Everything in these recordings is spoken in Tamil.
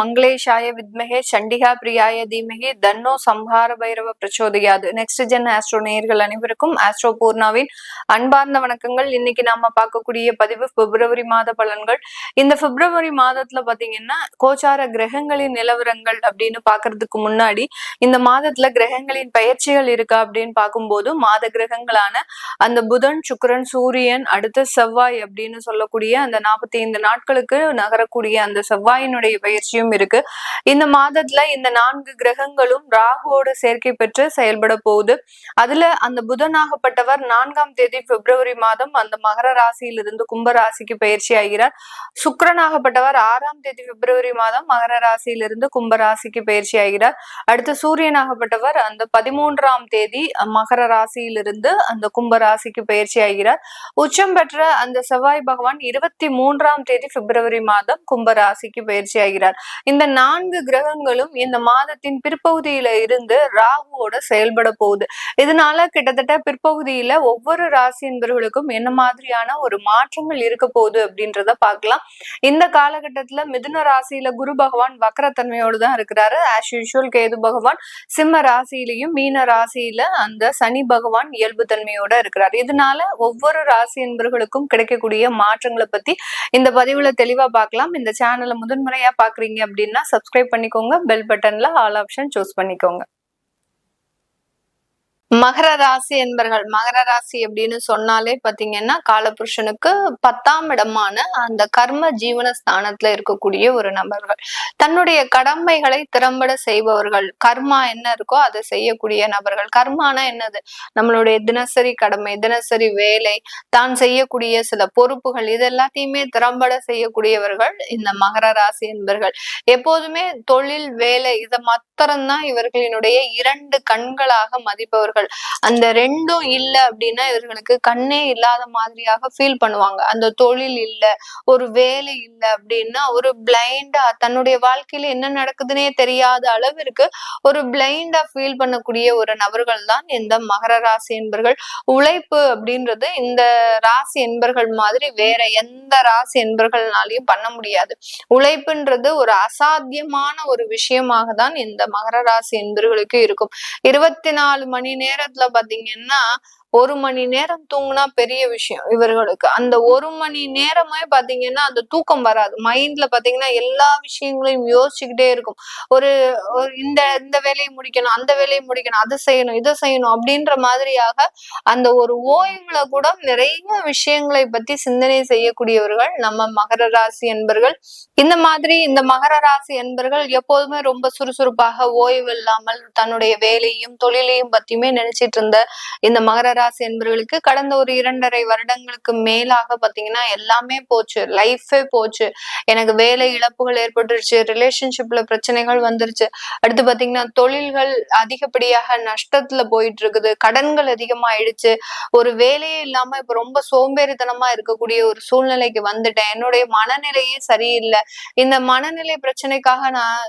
மங்களேஷாய வித்மகே சண்டிகா பிரியாய தீமகே தன்னோ சம்ஹார பைரவ பிரச்சோதயாது நெக்ஸ்ட் ஜென் ஆஸ்ட்ரோ நேயர்கள் அனைவருக்கும் ஆஸ்ட்ரோ பூர்ணாவின் அன்பார்ந்த வணக்கங்கள் இன்னைக்கு நாம பார்க்கக்கூடிய பதிவு பிப்ரவரி மாத பலன்கள் இந்த பிப்ரவரி மாதத்துல பாத்தீங்கன்னா கோச்சார கிரகங்களின் நிலவரங்கள் அப்படின்னு பாக்குறதுக்கு முன்னாடி இந்த மாதத்துல கிரகங்களின் பயிற்சிகள் இருக்கா அப்படின்னு பார்க்கும்போது மாத கிரகங்களான அந்த புதன் சுக்கரன் சூரியன் அடுத்து செவ்வாய் அப்படின்னு சொல்லக்கூடிய அந்த நாற்பத்தி ஐந்து நாட்களுக்கு நகரக்கூடிய அந்த செவ்வாயினுடைய பயிற்சியும் இருக்கு. இந்த மாதத்துல இந்த நான்கு கிரகங்களும் ராகுவோட சேர்க்கை பெற்று செயல்பட போகுது. அதுல அந்த புதனாகப்பட்டவர் நான்காம் தேதி பிப்ரவரி மாதம் அந்த மகர ராசியிலிருந்து கும்ப ராசிக்கு பயிற்சி ஆகிறார். சுக்கரனாகப்பட்டவர் ஆறாம் தேதி பிப்ரவரி மாதம் மகர ராசியிலிருந்து கும்ப ராசிக்கு பயிற்சி ஆகிறார். அடுத்து சூரியனாகப்பட்டவர் அந்த பதிமூன்றாம் தேதி மகர ராசியிலிருந்து அந்த கும்ப ராசிக்கு பயிற்சி ஆகிறார். உச்சம் பெற்ற அந்த செவ்வாய் பகவான் இருபத்தி மூன்றாம் தேதி பிப்ரவரி மாதம் கும்ப ராசிக்கு பயிற்சி ஆகிறார். இந்த நான்கு கிரகங்களும் இந்த மாதத்தின் பிற்பகுதியில இருந்து ராகுவோட செயல்பட போகுது. இதனால கிட்டத்தட்ட பிற்பகுதியில ஒவ்வொரு ராசி என்பவர்களுக்கும் என்ன மாதிரியான ஒரு மாற்றங்கள் இருக்க போகுது அப்படின்றத பார்க்கலாம். இந்த காலகட்டத்துல மிதுன ராசியில குரு பகவான் வக்கரத்தன்மையோடு தான் இருக்கிறாரு. ஆஸ் யூஷுவல் கேது பகவான் சிம்ம ராசியிலையும் மீன ராசியில அந்த சனி பகவான் இயல்பு தன்மையோட இருக்கிறார். இதனால ஒவ்வொரு ராசி என்பவர்களுக்கும் கிடைக்கக்கூடிய மாற்றங்களை பத்தி இந்த பதிவுல தெளிவா பார்க்கலாம். இந்த சேனலை முதன்முறையா பாக்குறீங்க அப்படின்னா சப்ஸ்கிரைப் பண்ணிக்கோங்க. பெல் பட்டன்ல ஆல் ஆப்ஷன் சூஸ் பண்ணிக்கோங்க. மகர ராசி என்பர்கள் மகர ராசி அப்படின்னு சொன்னாலே பாத்தீங்கன்னா காலபுருஷனுக்கு பத்தாம் இடமான அந்த கர்ம ஜீவன ஸ்தானத்துல இருக்கக்கூடிய ஒரு நபர்கள். தன்னுடைய கடமைகளை திறம்பட செய்பவர்கள் கர்மா என்ன இருக்கோ அதை செய்யக்கூடிய நபர்கள். கர்மானா என்னது? நம்மளுடைய தினசரி கடமை தினசரி வேலை தான் செய்யக்கூடிய சில பொறுப்புகள் இது எல்லாத்தையுமே திறம்பட செய்யக்கூடியவர்கள் இந்த மகர ராசி என்பர்கள். எப்போதுமே தொழில் வேலை இதை மாத்திரம்தான் இவர்களினுடைய இரண்டு கண்களாக மதிப்பவர்கள் அந்த ரெண்டும் இல்ல அப்படின்னா இவர்களுக்கு கண்ணே இல்லாத மாதிரியாக ஃபீல் பண்ணுவாங்க. அந்த தொழில் இல்ல ஒரு வேலை இல்ல அப்படின்னா ஒரு பிளைண்டா தன்னுடைய வாழ்க்கையில என்ன நடக்குதுன்னே தெரியாத அளவிற்கு ஒரு பிளைண்டா ஃபீல் பண்ணக்கூடிய ஒரு நபர்கள் தான் இந்த மகர ராசி என்பர்கள். உழைப்பு அப்படின்றது இந்த ராசி என்பர்கள் மாதிரி வேற எந்த ராசி என்பர்கள்னாலையும் பண்ண முடியாது. உழைப்புன்றது ஒரு அசாத்தியமான ஒரு விஷயமாக தான் இந்த மகர ராசி என்பர்களுக்கு இருக்கும். இருபத்தி நாலு மணி நேரம் நேரத்துல பாத்தீங்கன்னா ஒரு மணி நேரம் தூங்குனா பெரிய விஷயம் இவர்களுக்கு. அந்த ஒரு மணி நேரமே பாத்தீங்கன்னா அந்த தூக்கம் வராது. மைண்ட்ல பாத்தீங்கன்னா எல்லா விஷயங்களையும் யோசிச்சுக்கிட்டே இருக்கும். ஒரு இந்த இந்த வேலையை முடிக்கணும் அந்த வேலையை முடிக்கணும் அதை செய்யணும் இதை செய்யணும் அப்படின்ற மாதிரியாக அந்த ஒரு ஓய்வுல கூட நிறைய விஷயங்களை பத்தி சிந்தனை செய்யக்கூடியவர்கள் நம்ம மகர ராசி என்பர்கள். இந்த மாதிரி இந்த மகர ராசி என்பர்கள் எப்போதுமே ரொம்ப சுறுசுறுப்பாக ஓய்வு இல்லாமல் தன்னுடைய வேலையும் தொழிலையும் பத்தியுமே நினைச்சிட்டு இருந்த இந்த மகர ராசி என்பவர்களுக்கு கடந்த ஒரு இரண்டரை வருடங்களுக்கு மேலாக பாத்தீங்கன்னா எல்லாமே போச்சு. லைஃபே போச்சு. எனக்கு வேலை இழப்புகள் ஏற்பட்டுருச்சு. ரிலேஷன்ஷிப்ல பிரச்சனைகள் வந்துருச்சு. அடுத்து பாத்தீங்கன்னா தொழில்கள் அதிகப்படியாக நஷ்டத்துல போயிட்டு இருக்குது கடன்கள் அதிகமாயிடுச்சு. ஒரு வேலையே இல்லாம இப்ப ரொம்ப சோம்பேறித்தனமா இருக்கக்கூடிய ஒரு சூழ்நிலைக்கு வந்துட்டேன். என்னுடைய மனநிலையே சரியில்லை. இந்த மனநிலை பிரச்சனைக்காக நான்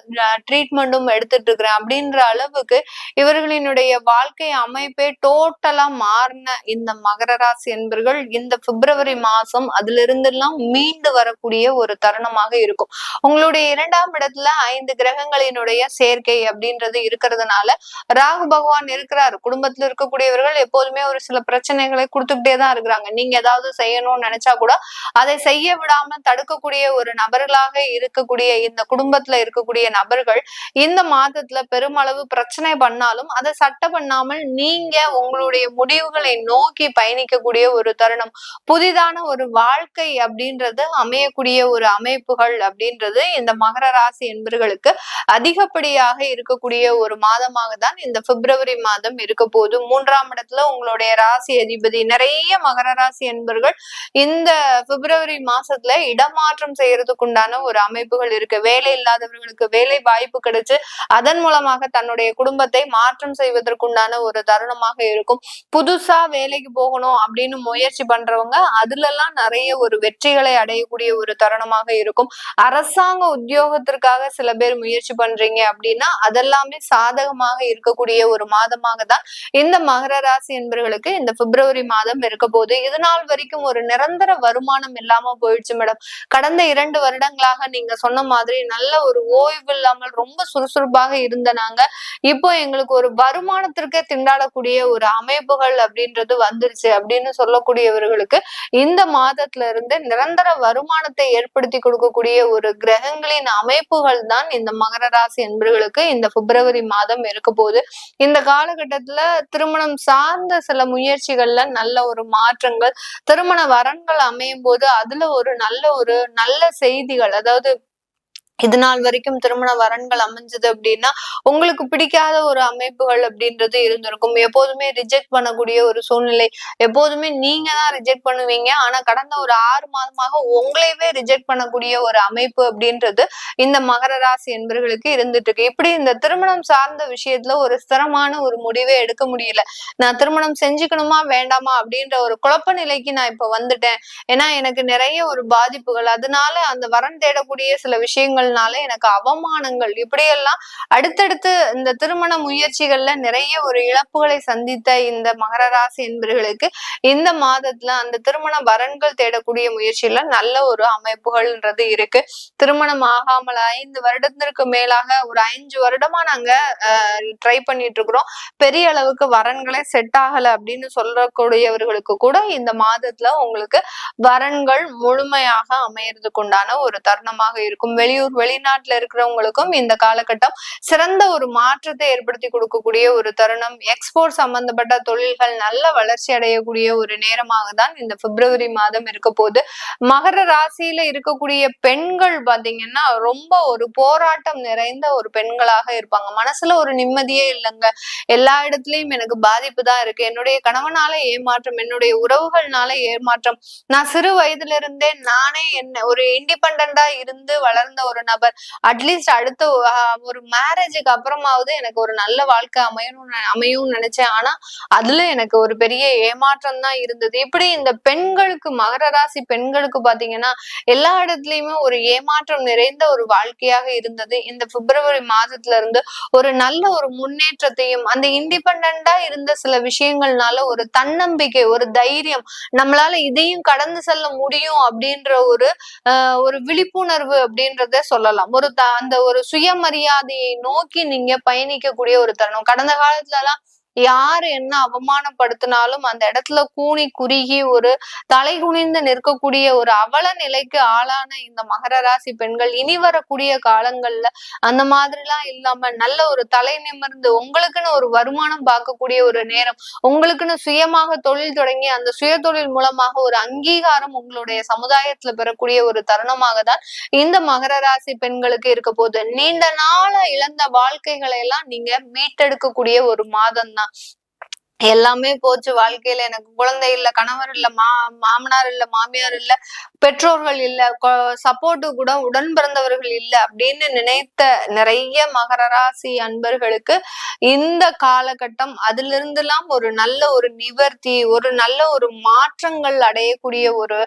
ட்ரீட்மெண்ட்டும் எடுத்துட்டு இருக்கிறேன் அப்படின்ற அளவுக்கு இவர்களினுடைய வாழ்க்கை அமைப்பே டோட்டலா மாறின இந்த மகர ராசி என்பர்கள் இந்த பிப்ரவரி மாசம் அதுல இருந்தெல்லாம் மீண்டு வரக்கூடிய ஒரு தருணமாக இருக்கும். உங்களுடைய இரண்டாம் இடத்துல ஐந்து கிரகங்களினுடைய சேர்க்கை அப்படின்றது இருக்கிறதுனால ராகு பகவான் இருக்கிறாரு. குடும்பத்துல இருக்கக்கூடியவர்கள் எப்போதுமே ஒரு சில பிரச்சனைகளை கொடுத்துக்கிட்டே தான் இருக்கிறாங்க. நீங்க ஏதாவது செய்யணும்னு நினைச்சா கூட அதை செய்ய விடாம தடுக்கக்கூடிய ஒரு நபர்களாக இருக்கக்கூடிய இந்த குடும்பத்துல இருக்கக்கூடிய நபர்கள் இந்த மாதத்துல பெருமளவு பிரச்சனை பண்ணாலும் அதை சட்ட பண்ணாமல் நீங்க உங்களுடைய முடிவு முடிவுகளை நோக்கி பயணிக்கக்கூடிய ஒரு தருணம். புதிதான ஒரு வாழ்க்கை அப்படின்றது அமையக்கூடிய ஒரு அமைப்புகள் அப்படின்றது இந்த மகர ராசி என்பர்களுக்கு அதிகப்படியாக இருக்கக்கூடிய ஒரு மாதமாக தான் இந்த பிப்ரவரி மாதம் இருக்க போது மூன்றாம் இடத்துல உங்களுடைய ராசி அதிபதி நிறைய மகர ராசி என்பர்கள் இந்த பிப்ரவரி மாசத்துல இடமாற்றம் செய்யறதுக்கு உண்டான ஒரு அமைப்புகள் இருக்கு. வேலை இல்லாதவர்களுக்கு வேலை வாய்ப்பு கிடைச்சு அதன் மூலமாக தன்னுடைய குடும்பத்தை மாற்றம் செய்வதற்குண்டான ஒரு தருணமாக இருக்கும். புது புதுசா வேலைக்கு போகணும் அப்படின்னு முயற்சி பண்றவங்க அதுல எல்லாம் நிறைய ஒரு வெற்றிகளை அடையக்கூடிய ஒரு தருணமாக இருக்கும். அரசாங்க உத்தியோகத்திற்காக சில பேர் முயற்சி பண்றீங்க அப்படின்னா அதெல்லாமே சாதகமாக இருக்கக்கூடிய ஒரு மாதமாக தான் இந்த மகர ராசி என்பவர்களுக்கு இந்த பிப்ரவரி மாதம் இருக்க போது இது நாள் வரைக்கும் ஒரு நிரந்தர வருமானம் இல்லாம போயிடுச்சு மேடம். கடந்த இரண்டு வருடங்களாக நீங்க சொன்ன மாதிரி நல்ல ஒரு ஓய்வு இல்லாமல் ரொம்ப சுறுசுறுப்பாக இருந்த நாங்க இப்போ எங்களுக்கு ஒரு வருமானத்திற்கே திண்டாடக்கூடிய ஒரு அமைப்புகள் அப்படின்றது வந்துருச்சு அப்படின்னு சொல்லக்கூடியவர்களுக்கு இந்த மாதத்துல இருந்து நிரந்தர வருமானத்தை ஏற்படுத்தி கொடுக்கக்கூடிய ஒரு கிரகங்களின் அமைப்புகள் தான் இந்த மகர ராசி என்பவர்களுக்கு இந்த பிப்ரவரி மாதம் இருக்க போகுது. இந்த காலகட்டத்துல திருமணம் சார்ந்த சில முயற்சிகள்ல நல்ல ஒரு மாற்றங்கள் திருமண வரன்கள் அமையும் போது அதுல ஒரு நல்ல ஒரு நல்ல செய்திகள் அதாவது இது நாள் வரைக்கும் திருமண வரன்கள் அமைஞ்சது அப்படின்னா உங்களுக்கு பிடிக்காத ஒரு அமைப்புகள் அப்படின்றது இருந்திருக்கும். எப்போதுமே ரிஜெக்ட் பண்ணக்கூடிய ஒரு சூழ்நிலை எப்போதுமே நீங்க தான் ரிஜெக்ட் பண்ணுவீங்க. ஆனா கடந்த ஒரு ஆறு மாதமாக உங்களையவே ரிஜெக்ட் பண்ணக்கூடிய ஒரு அமைப்பு அப்படின்றது இந்த மகர ராசி என்பர்களுக்கு இருந்துட்டு இருக்கு இப்படி இந்த திருமணம் சார்ந்த விஷயத்துல ஒரு ஸ்திரமான ஒரு முடிவே எடுக்க முடியல. நான் திருமணம் செஞ்சுக்கணுமா வேண்டாமா அப்படின்ற ஒரு குழப்ப நிலைக்கு நான் இப்ப வந்துட்டேன். ஏன்னா எனக்கு நிறைய ஒரு பாதிப்புகள். அதனால அந்த வரன் தேடக்கூடிய சில விஷயங்கள் அவமானங்கள்னால எனக்கு அவமானங்கள் இப்படியெல்லாம் அடுத்தடுத்து இந்த திருமண முயற்சிகள்ல நிறைய ஒரு இழப்புகளை சந்தித்த இந்த மகர ராசி என்பர்களுக்கு இந்த மாதத்துல அந்த திருமண வரன்கள் தேடக்கூடிய முயற்சியில நல்ல ஒரு அமைப்புகள்ன்றது இருக்கு. திருமணம் ஆகாமல் ஐந்து வருடத்திற்கு மேலாக ஒரு அஞ்சு வருடமா நாங்க ட்ரை பண்ணிட்டு இருக்கிறோம் பெரிய அளவுக்கு வரன்களே செட் ஆகல அப்படின்னு சொல்லக்கூடியவர்களுக்கு கூட இந்த மாதத்துல உங்களுக்கு வரன்கள் முழுமையாக அமையறதுக்கு உண்டான ஒரு தருணமாக இருக்கும். வெளியூர் வெளிநாட்டுல இருக்கிறவங்களுக்கும் இந்த காலகட்டம் சிறந்த ஒரு மாற்றத்தை ஏற்படுத்தி கொடுக்கக்கூடிய ஒரு தருணம். எக்ஸ்போர்ட் சம்பந்தப்பட்ட தொழில்கள் நல்ல வளர்ச்சி அடையக்கூடிய ஒரு நேரமாக தான் இந்த பிப்ரவரி மாதம் இருக்க போது மகர ராசியில இருக்கக்கூடிய பெண்கள் பாத்தீங்கன்னா ரொம்ப ஒரு போராட்டம் நிறைந்த ஒரு பெண்களாக இருப்பாங்க. மனசுல ஒரு நிம்மதியே இல்லைங்க. எல்லா இடத்துலயும் எனக்கு பாதிப்பு தான் இருக்கு. என்னுடைய கணவனால ஏமாற்றம் என்னுடைய உறவுகள்னால ஏமாற்றம். நான் சிறு வயதுல இருந்தே நானே என்ன ஒரு இண்டிபெண்டா இருந்து வளர்ந்த ஒரு நபர். அட்லீஸ்ட் அடுத்த ஒரு மேரேஜுக்கு அப்புறமாவது எனக்கு ஒரு நல்ல வாழ்க்கை அமையணும் அமையும் நினைச்சேன். ஆனா அதுல எனக்கு ஒரு பெரிய ஏமாற்றம் தான் இருந்தது. இப்படி இந்த பெண்களுக்கு மகர ராசி பெண்களுக்கு பாத்தீங்கன்னா எல்லா இடத்துலயுமே ஒரு ஏமாற்றம் நிறைந்த ஒரு வாழ்க்கையாக இருந்தது. இந்த பிப்ரவரி மாதத்துல இருந்து ஒரு நல்ல ஒரு முன்னேற்றத்தையும் அந்த இண்டிபெண்டா இருந்த சில விஷயங்கள்னால ஒரு தன்னம்பிக்கை ஒரு தைரியம் நம்மளால இதையும் கடந்து செல்ல முடியும் அப்படின்ற ஒரு ஒரு விழிப்புணர்வு அப்படின்றத சொல்லலாம். ஒரு அந்த ஒரு சுயமரியாதையை நோக்கி நீங்க பயணிக்கக்கூடிய ஒரு தருணம். கடந்த காலத்துல எல்லாம் யாரு என்ன அவமானப்படுத்தினாலும் அந்த இடத்துல கூணி குறுகி ஒரு தலை குனிந்து நிற்கக்கூடிய ஒரு அவல நிலைக்கு ஆளான இந்த மகர ராசி பெண்கள் இனி வரக்கூடிய காலங்கள்ல அந்த மாதிரிலாம் இல்லாம நல்ல ஒரு தலை நிமிர்ந்து உங்களுக்குன்னு ஒரு வருமானம் பார்க்கக்கூடிய ஒரு நேரம் உங்களுக்குன்னு சுயமாக தொழில் தொடங்கி அந்த சுய தொழில் மூலமாக ஒரு அங்கீகாரம் உங்களுடைய சமுதாயத்துல பெறக்கூடிய ஒரு தருணமாக தான் இந்த மகர ராசி பெண்களுக்கு இருக்க போது நீண்ட நாள இழந்த வாழ்க்கைகளை எல்லாம் நீங்க மீட்டெடுக்கக்கூடிய ஒரு மாதம் தான் 呢，எல்லாமே போச்சு. வாழ்க்கையில எனக்கு குழந்தை இல்ல கணவர் இல்ல மா மாமனார் இல்ல மாமியார் இல்ல பெற்றோர்கள் இல்ல சப்போர்ட்டு கூட உடன் பிறந்தவர்கள் இல்ல அப்படின்னு நினைத்த நிறைய மகர ராசி அன்பர்களுக்கு இந்த காலகட்டம் அதுல இருந்துலாம் ஒரு நல்ல ஒரு நிவர்த்தி ஒரு நல்ல ஒரு மாற்றங்கள் அடையக்கூடிய ஒரு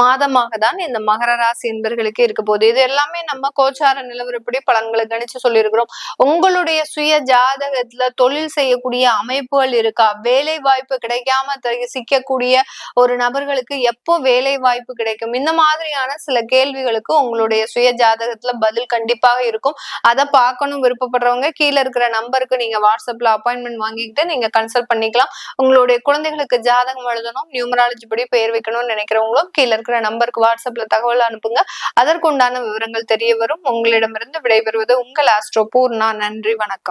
மாதமாக தான் இந்த மகர ராசி அன்பர்களுக்கு இருக்க போகுது. இது எல்லாமே நம்ம கோச்சார நிலவரப்படி பலன்களை கணிச்சு சொல்லியிருக்கிறோம். உங்களுடைய சுய ஜாதகத்துல தொழில் செய்யக்கூடிய அமைப்புகள் இருக்கா? வேலை வாய்ப்பு கிடைக்காம சிக்கக்கூடிய ஒரு நபர்களுக்கு எப்போ வேலை வாய்ப்பு கிடைக்கும்? இந்த மாதிரியான சில கேள்விகளுக்கு உங்களுடைய சுய ஜாதகத்துல பதில் கண்டிப்பாக இருக்கும். அதை பார்க்கணும் விருப்பப்படுறவங்க கீழே இருக்கிற நம்பருக்கு நீங்க வாட்ஸ்அப்ல அப்பாயின்மெண்ட் வாங்கிக்கிட்டு நீங்க கன்சல்ட் பண்ணிக்கலாம். உங்களுடைய குழந்தைகளுக்கு ஜாதகம் எழுதணும் நியூமராலஜி படி பெயர் வைக்கணும்னு நினைக்கிறவங்களும் கீழே இருக்கிற நம்பருக்கு வாட்ஸ்அப்ல தகவல் அனுப்புங்க. அதற்குண்டான விவரங்கள் தெரிய வரும். உங்களிடமிருந்து விடைபெறுவது உங்கள் ஆஸ்ட்ரோ பூர்ணா. நன்றி வணக்கம்.